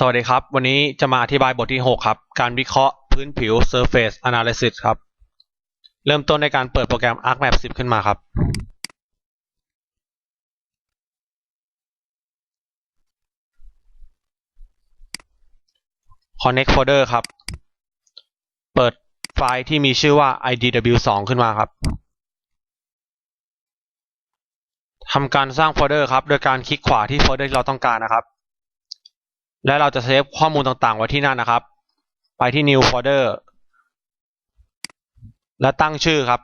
สวัสดีครับ วันนี้จะมาอธิบายบทที่ 6 ครับ การวิเคราะห์พื้นผิว Surface Analysis ครับ เริ่มต้นในการเปิดโปรแกรม ArcMap 10 ขึ้นมาครับ Connect Folder ครับ เปิดไฟล์ที่มีชื่อว่า idw2 ขึ้นมาครับทำการสร้างโฟลเดอร์ครับ โดยการคลิกขวาที่โฟลเดอร์ที่เราต้องการนะครับ และเราจะเซฟข้อมูลต่างๆ ไว้ที่นั่นนะครับ ไปที่ new folder และตั้งชื่อครับ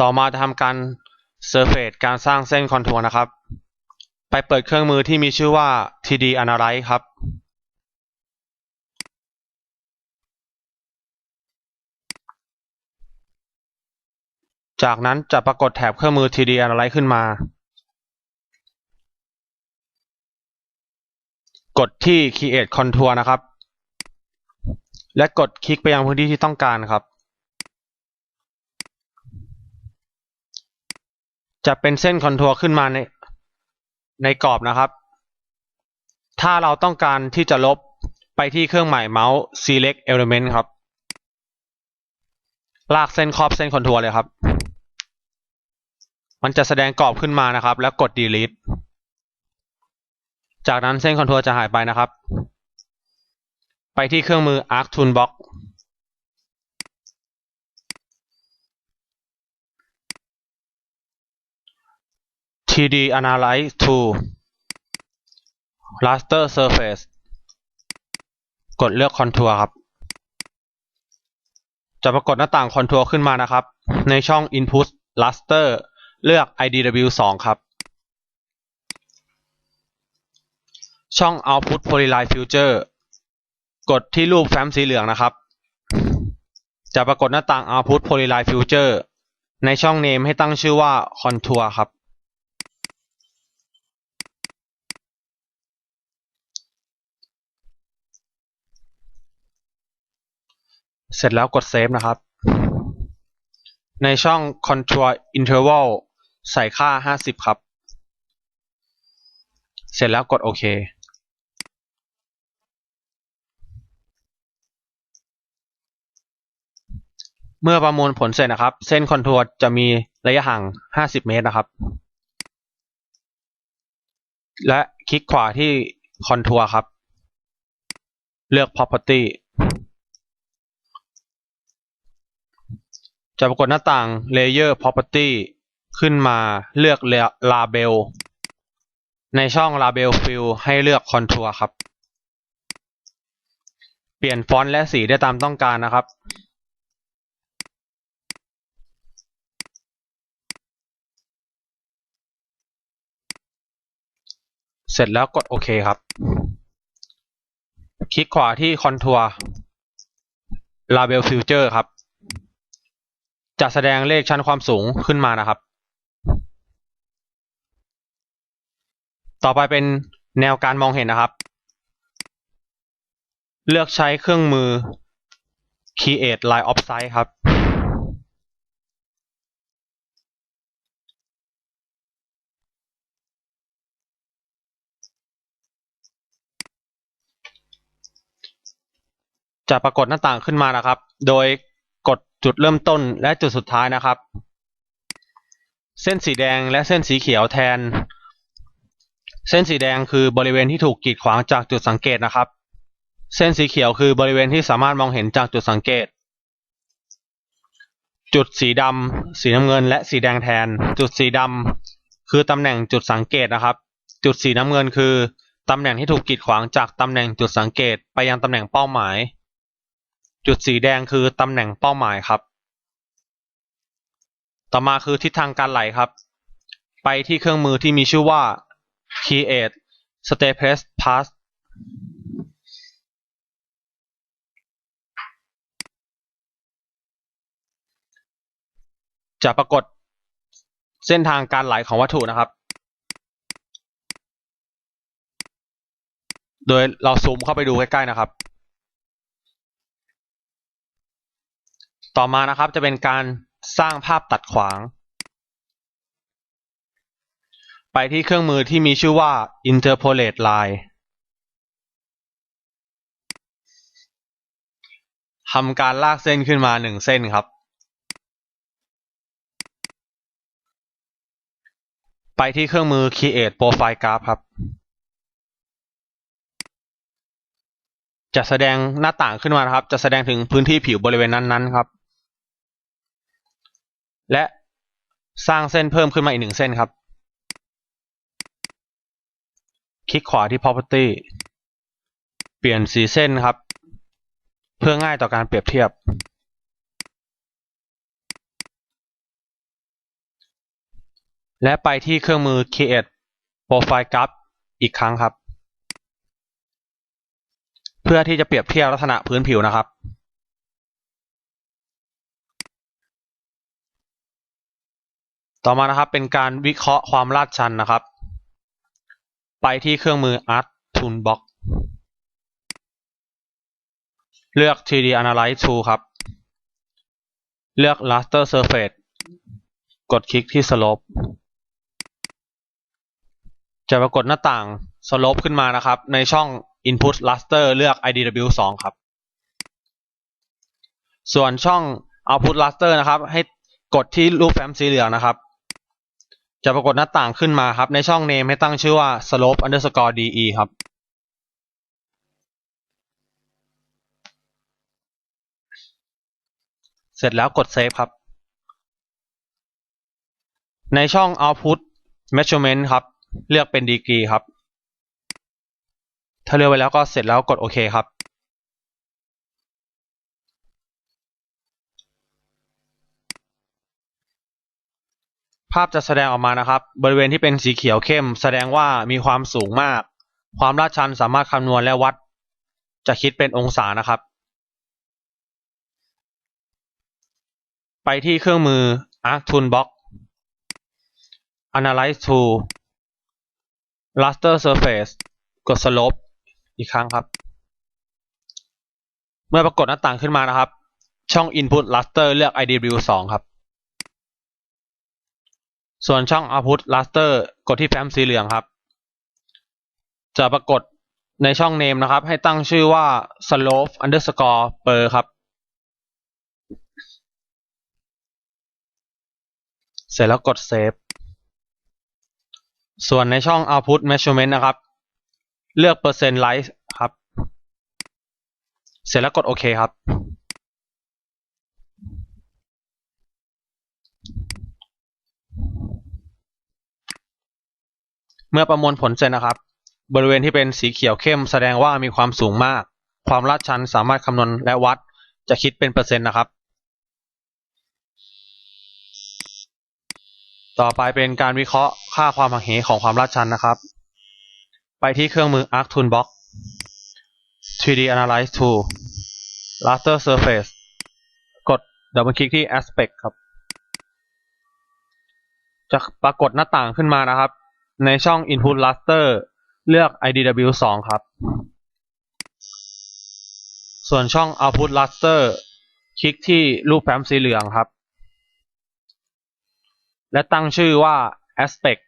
ต่อมาจะทำการ surface การสร้างเส้นคอนทัวร์นะครับ ไปเปิดเครื่องมือที่มีชื่อว่า TD Analyze ครับ จากนั้นจะปรากฏแถบเครื่องมือ TD Analyze ขึ้นมา กดที่ Create Contour นะครับ และกดคลิกไปยังพื้นที่ที่ต้องการครับ จะเป็นเส้นคอนทัวร์ขึ้นมาในในกรอบนะครับ ถ้าเราต้องการที่จะลบไปที่เครื่องหมายเมาส์ select element ครับ ลากเส้นครอบเส้นคอนทัวร์เลยครับ มันจะแสดงกรอบขึ้นมานะครับ แล้วกด delete จากนั้นเส้นคอนทัวร์จะหายไปนะครับ ไปที่เครื่องมือ arc toolbox TD Analyze to Raster Surface กดเลือกคอนทัวร์ครับ จะปรากฏหน้าต่างคอนทัวร์ขึ้นมานะครับ ในช่อง Input Raster เลือก IDW2 ครับ ช่อง Output Polyline Future กดที่รูปแฟ้มสีเหลืองนะครับ จะปรากฏหน้าต่าง Output Polyline Future ในช่อง Name ให้ตั้งชื่อว่า Contour ครับ เสร็จแล้วกด Save นะครับ ในช่อง Contour Interval ใส่ค่า50ครับ เสร็จแล้วกดโอเค เมื่อประมวลผลเสร็จนะครับ เส้นคอนทัวร์จะมีระยะห่าง 50 เมตรนะครับ และคลิกขวาที่คอนทัวร์ครับ เลือก property จะปรากฏหน้าต่าง Layer Property ขึ้นมาเลือก Label ในช่อง Label Fill ให้เลือก Contour ครับ เปลี่ยนฟอนต์และสีได้ตามต้องการนะครับ เสร็จแล้วกดโอเคครับ คลิกขวาที่ Contour Label Future ครับ จะแสดงเลขชั้นความสูงขึ้นมานะครับ ต่อไปเป็นแนวการมองเห็นนะครับ เลือกใช้เครื่องมือ Create Line of Sight ครับ จะปรากฏหน้าต่างขึ้นมานะครับ โดยกดจุดเริ่มต้นและจุดสุดท้ายนะครับ เส้นสีแดงและเส้นสีเขียวแทน เส้นสีแดงคือบริเวณที่ถูกกีดขวางจากจุดสังเกตนะครับ เส้นสีเขียวคือบริเวณที่สามารถมองเห็นจากจุดสังเกต จุดสีดำสีน้ำเงิน และสีแดงแทน จุดสีดำคือตำแหน่งจุดสังเกตนะครับ จุดสีน้ำเงินคือตำแหน่งที่ถูกกีดขวางจากตำแหน่งจุดสังเกตไปยังตำแหน่งเป้าหมาย จุดสีแดงคือตำแหน่งเป้าหมายครับ ต่อมาคือทิศทางการไหลครับ ไปที่เครื่องมือที่มีชื่อว่า Create Staples Path จะปรากฏเส้นทางการไหลของวัตถุนะครับ โดยเราซูมเข้าไปดูใกล้ๆนะครับ ต่อมานะครับจะเป็นการสร้างภาพตัดขวาง ไปที่เครื่องมือที่มีชื่อว่า interpolate line ทำการลากเส้นขึ้นมาหนึ่งเส้นครับ ไปที่เครื่องมือ create profile graph ครับ จะแสดงหน้าต่างขึ้นมานครับ จะแสดงถึงพื้นที่ผิวบริเวณนั้นๆครับ และสร้างเส้นเพิ่มขึ้นมาอีกหนึ่งเส้นครับ คลิกขวาที่ property เปลี่ยนสีเส้นครับ เพื่อง่ายต่อการเปรียบเทียบ และไปที่เครื่องมือ create profile graph อีกครั้งครับ เพื่อที่จะเปรียบเทียบลักษณะพื้นผิวนะครับต่อมานะครับเป็นการวิเคราะห์ความลาดชันนะครับ ไปที่เครื่องมือ Art Toolbox เลือก 3D Analyze Tool ครับ เลือก Raster Surface กดคลิกที่ Slope จะปรากฏหน้าต่าง Slope ขึ้นมานะครับ ในช่อง Input Raster เลือก IDW 2ครับ ส่วนช่อง Output Raster นะครับ ให้กดที่รูปแฟ้มสีเหลืองนะครับ จะปรากฏหน้าต่างขึ้นมาครับ ในช่อง Name ให้ตั้งชื่อว่า Slope underscore DE ครับ เสร็จแล้วกด Save ครับ ในช่อง Output Measurement ครับ เลือกเป็น Degree ครับ ถ้าเลือกไว้แล้วก็เสร็จแล้วกดโอเคครับ ภาพจะแสดงออกมานะครับ บริเวณที่เป็นสีเขียวเข้ม แสดงว่ามีความสูงมาก ความลาดชันสามารถคำนวณและวัด จะคิดเป็นองศานะครับ ไปที่เครื่องมือ Arc Toolbox Analyze Tool Raster Surface กด Slope อีกครั้งครับ เมื่อปรากฏหน้าต่างขึ้นมานะครับ ช่อง Input Raster เลือก IDW 2 ครับ ส่วนช่อง Output Raster กดที่แฟ้มสีเหลืองครับ จะปรากฏในช่อง Name นะครับ ให้ตั้งชื่อว่า slope underscore per ครับ เสร็จแล้วกด Save ส่วนในช่อง Output Measurement นะครับ เลือกเปอร์เซ็นต์ไลท์ครับ เสร็จแล้วกดโอเคครับ เมื่อประมวลผลเสร็จนะครับ บริเวณที่เป็นสีเขียวเข้มแสดงว่ามีความสูงมาก ความลาดชันสามารถคำนวณและวัดจะคิดเป็นเปอร์เซ็นต์นะครับ ต่อไปเป็นการวิเคราะห์ค่าความหักเหของความลาดชันนะครับ ไปที่เครื่องมือ Arc Toolbox 3D Analyze Tool Raster Surface กดดับเบิลคลิกที่ Aspect ครับ จะปรากฏหน้าต่างขึ้นมานะครับ ในช่อง Input Raster เลือก IDW 2 ครับ ส่วนช่อง Output Raster คลิกที่รูปแฟ้มสีเหลืองครับ และตั้งชื่อว่า Aspect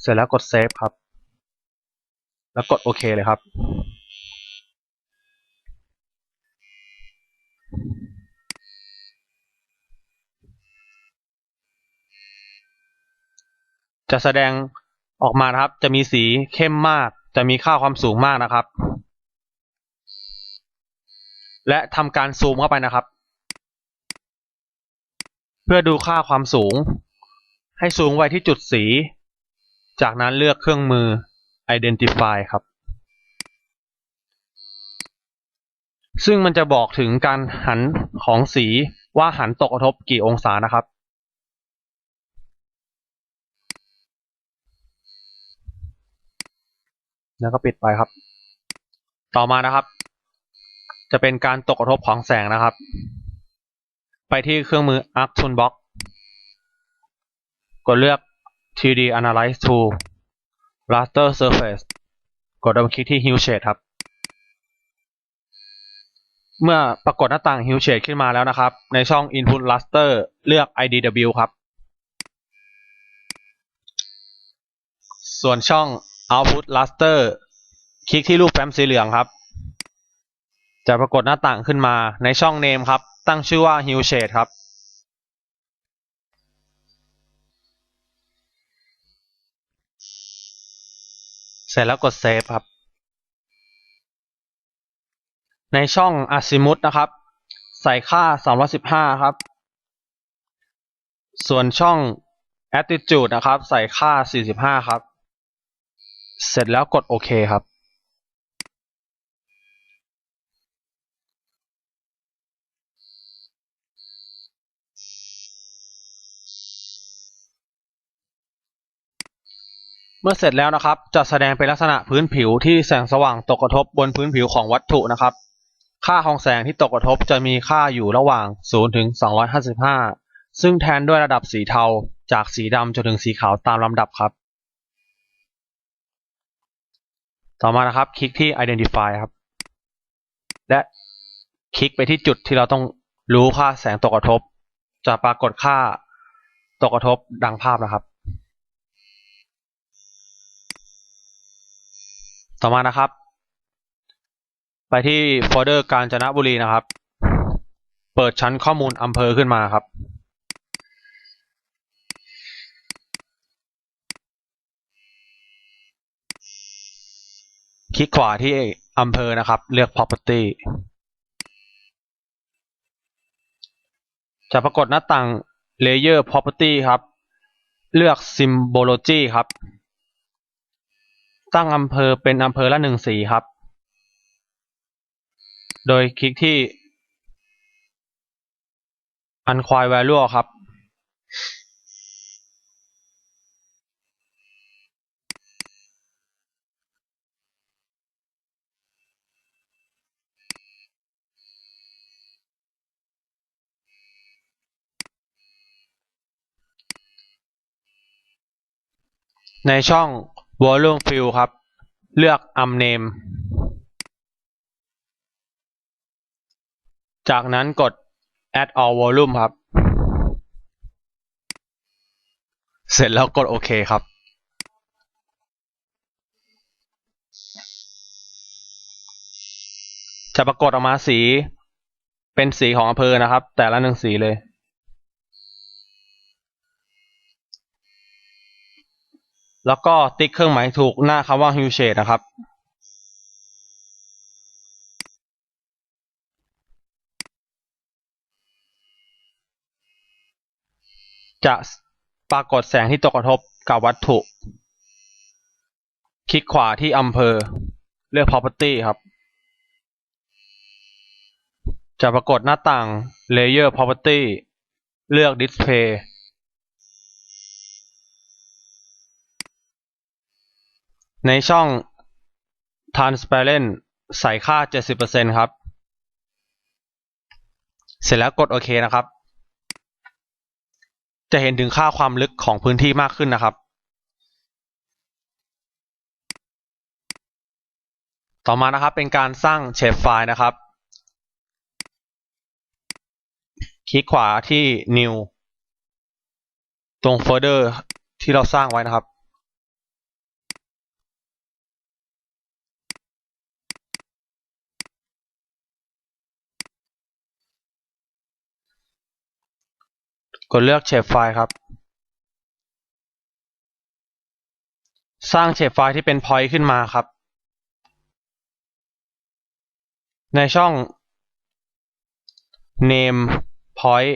เสร็จแล้วกด Save ครับ แล้วกดโอเคเลยครับ จะแสดงออกมานะครับ จะมีสีเข้มมาก จะมีค่าความสูงมากนะครับ และทำการซูมเข้าไปนะครับ เพื่อดูค่าความสูง ให้ซูมไว้ที่จุดสี จากนั้นเลือกเครื่องมือ Identify ครับ ซึ่งมันจะบอกถึงการหันของสีว่าหันตกกระทบกี่องศานะครับ แล้วก็ปิดไปครับ ต่อมานะครับ จะเป็นการตกกระทบของแสงนะครับ ไปที่เครื่องมือ Arc Toolbox กดเลือก 3D Analyze Tool Raster Surface กดดับคลิกที่ Hue Shade ครับ เมื่อปรากฏหน้าต่าง Hue Shade ขึ้นมาแล้วนะครับ ในช่อง Input Raster เลือก IDW ครับ ส่วนช่อง Output Raster คลิกที่รูปแฟ้มสีเหลืองครับ จะปรากฏหน้าต่างขึ้นมาในช่อง Name ครับ ตั้งชื่อว่า Hue Shade ครับ เสร็จแล้วกด Save ครับ ในช่อง Azimuth นะครับ ใส่ค่า215 ครับ ส่วนช่อง Attitude นะครับ ใส่ค่า 45 ครับ เสร็จแล้วกดโอเคครับ เมื่อเสร็จแล้วนะครับ จะแสดงเป็นลักษณะพื้นผิวที่แสงสว่างตกกระทบบนพื้นผิวของวัตถุนะครับ ค่าของแสงที่ตกกระทบจะมีค่าอยู่ระหว่าง 0 ถึง 255 ซึ่งแทนด้วยระดับสีเทา จากสีดำจนถึงสีขาวตามลำดับครับ ต่อมานะครับ คลิกที่ identify ครับ และคลิกไปที่จุดที่เราต้องรู้ค่าแสงตกกระทบ จะปรากฏค่าตกกระทบดังภาพนะครับ ต่อมานะครับ ไปที่โฟลเดอร์กาญจนบุรีนะครับ เปิดชั้นข้อมูลอำเภอขึ้นมาครับ คลิกขวาที่อำเภอนะครับ เลือก property จะปรากฏหน้าต่าง layer property ครับ เลือก symbology ครับ ตั้งอำเภอเป็นอำเภอละหนึ่งสีครับ โดยคลิกที่ unquire value ครับ ในช่อง volume fill ครับ เลือก unname จากนั้นกด add all volume ครับ เสร็จแล้วกดโอเคครับ จะปรากฏออกมาสีเป็นสีของอำเภอนะครับ แต่ละหนึ่งสีเลย แล้วก็ติ๊กเครื่องหมายถูกหน้าคำว่า hue shade นะครับ จะปรากฏแสงที่ตกกระทบกับวัตถุ คลิกขวาที่อำเภอ เลือก property ครับ จะปรากฏหน้าต่าง layer property เลือก display ในช่อง transparent ใส่ค่า 70%ครับ เสร็จแล้วกดโอเคนะครับ จะเห็นถึงค่าความลึกของพื้นที่มากขึ้นนะครับ ต่อมานะครับเป็นการสร้างเชฟไฟล์นะครับ คลิกขวาที่ new ตรงโฟลเดอร์ที่เราสร้างไว้นะครับ ดเลือกเชฟไฟล์ครับ สร้างเชฟไฟล์ที่เป็น point ขึ้นมาครับ ในช่อง name point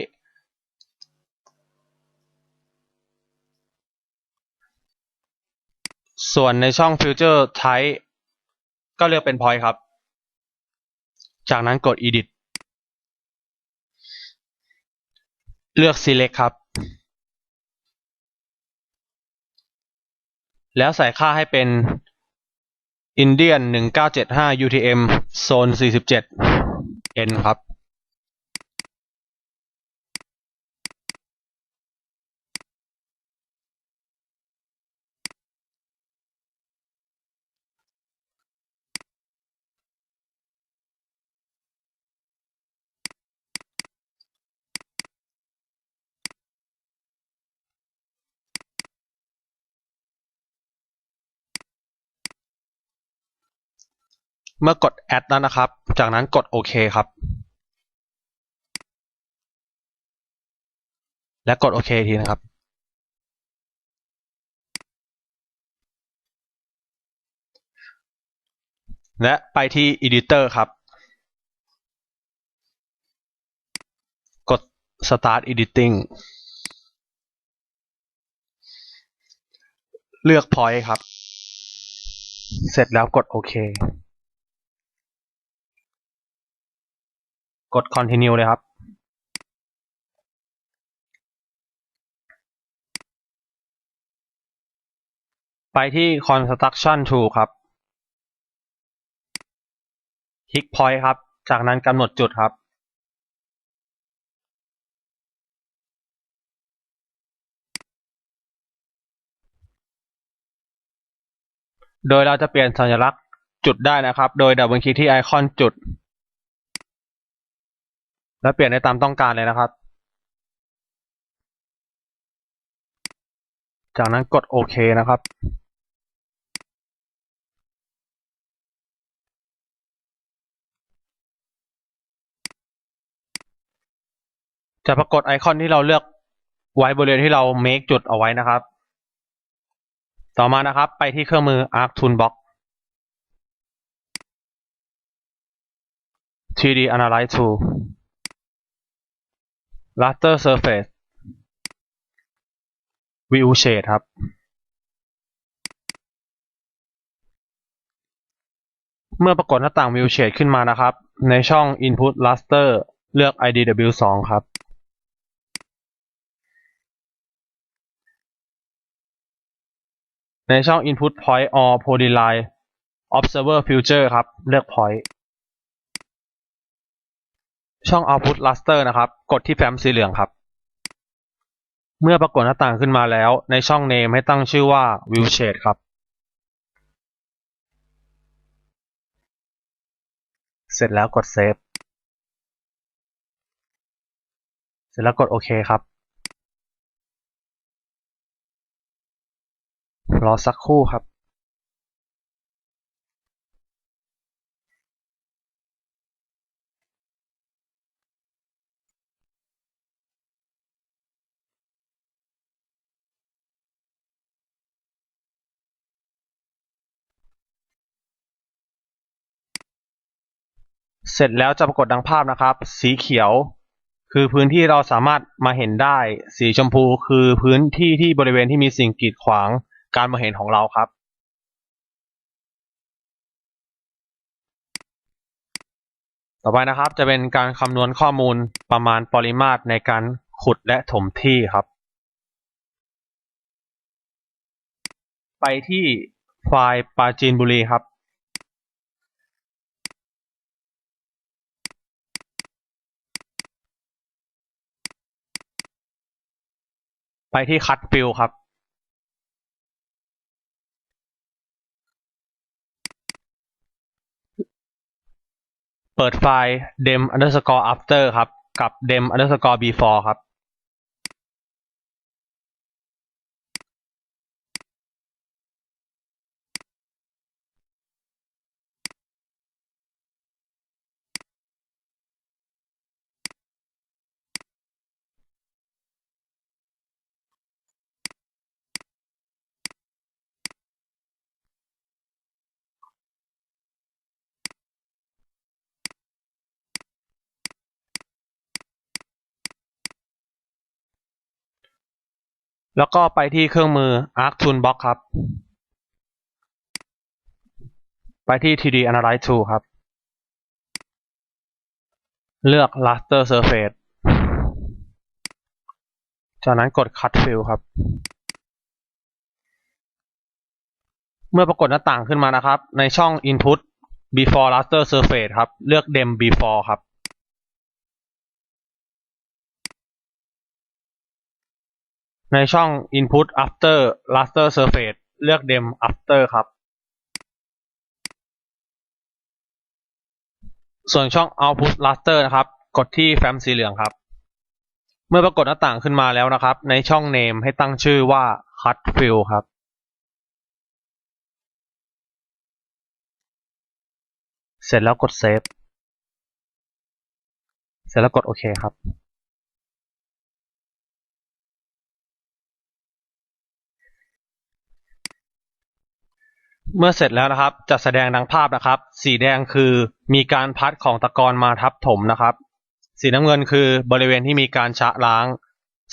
ส่วนในช่อง future type ก็เลือกเป็น point ครับ จากนั้นกด edit เลือก select ครับ แล้วใส่ค่าให้เป็น Indian 1975 UTM Zone 47 N ครับ เมื่อกด add แล้วนะครับ จากนั้นกดโอเคครับ และกดโอเคทีนะครับและไปที่ editor ครับ กด start editing เลือก point ครับ เสร็จแล้วกดโอเค กด continue เลยครับไปที่ construction tool ครับ คลิก point ครับ จากนั้นกำหนดจุดครับ โดยเราจะเปลี่ยนสัญลักษณ์จุดได้นะครับ โดยดับเบิลคลิกที่ไอคอนจุด แล้วเปลี่ยนได้ตามต้องการเลยนะครับ จากนั้นกดโอเคนะครับ จะปรากฏไอคอนที่เราเลือกไว้บริเวณที่เรา make จุดเอาไว้นะครับ ต่อมานะครับไปที่เครื่องมือ Arc Toolbox 3D Analyze Tool Raster Surface View Shade ครับ เมื่อปรากฏหน้าต่าง View Shade ขึ้นมานะครับ ในช่อง Input Raster เลือก IDW2 ครับ ในช่อง Input Point or Polyline Observer Filter ครับ เลือก Point ช่อง Output Raster นะครับ กดที่แฟ้มสีเหลืองครับ เมื่อปรากฏหน้าต่างขึ้นมาแล้ว ในช่อง Name ให้ตั้งชื่อว่า View Shade ครับ เสร็จแล้วกด Save เสร็จแล้วกดโอเคครับ รอสักครู่ครับ สร็จแล้วจะปรากฏดังภาพนะครับ สีเขียว คือพื้นที่เราสามารถมาเห็นได้ สีชมพูคือพื้นที่ที่บริเวณที่มีสิ่งกีดขวางการมองเห็นของเราครับ ต่อไปนะครับจะเป็นการคำนวณข้อมูลประมาณปริมาตรในการขุดและถมที่ครับ ไปที่ไฟล์ปาจีนบุรีครับ ไปที่คัดฟิลครับเปิดไฟล์ dem underscore after ครับ กับ dem underscore before ครับ แล้วก็ไปที่เครื่องมือ Arc Toolbox ครับ ไปที่ 3D Analyze Tool ครับ เลือก Raster Surface จากนั้นกด Cut Fill ครับ เมื่อปรากฏหน้าต่างขึ้นมานะครับ ในช่อง Input Before Raster Surface ครับ เลือก Dem Before ครับ ในช่อง Input After Raster Surface เลือก Dem After ครับ ส่วนช่อง Output Raster นะครับ กดที่แฟ้มสีเหลืองครับ เมื่อปรากฏหน้าต่างขึ้นมาแล้วนะครับ ในช่อง Name ให้ตั้งชื่อว่า Cut Fill ครับเสร็จแล้วกดเซฟ เสร็จแล้วกดโอเคครับ เมื่อเสร็จแล้วนะครับ จะแสดงดังภาพนะครับ สีแดงคือมีการพัดของตะกอนมาทับถมนะครับ สีน้ำเงินคือบริเวณที่มีการชะล้าง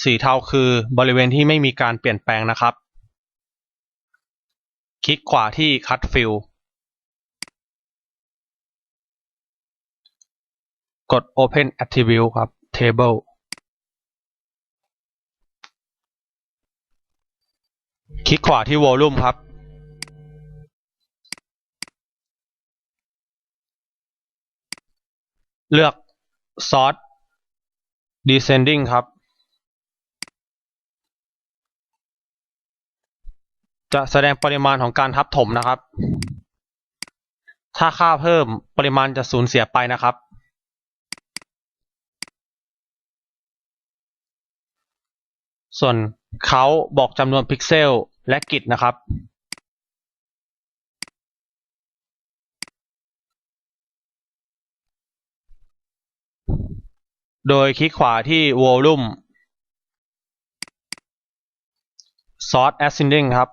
สีเทาคือบริเวณที่ไม่มีการเปลี่ยนแปลงนะครับ คลิกขวาที่ Cut Fill กด Open Attribute ครับ Table คลิกขวาที่ Volume ครับ เลือก Sort Descending ครับ จะแสดงปริมาณของการทับถมนะครับ ถ้าค่าเพิ่มปริมาณจะสูญเสียไปนะครับ ส่วนเขาบอกจำนวนพิกเซลและกิตนะครับ โดยคลิกขวาที่ Volume Sort Ascending ครับ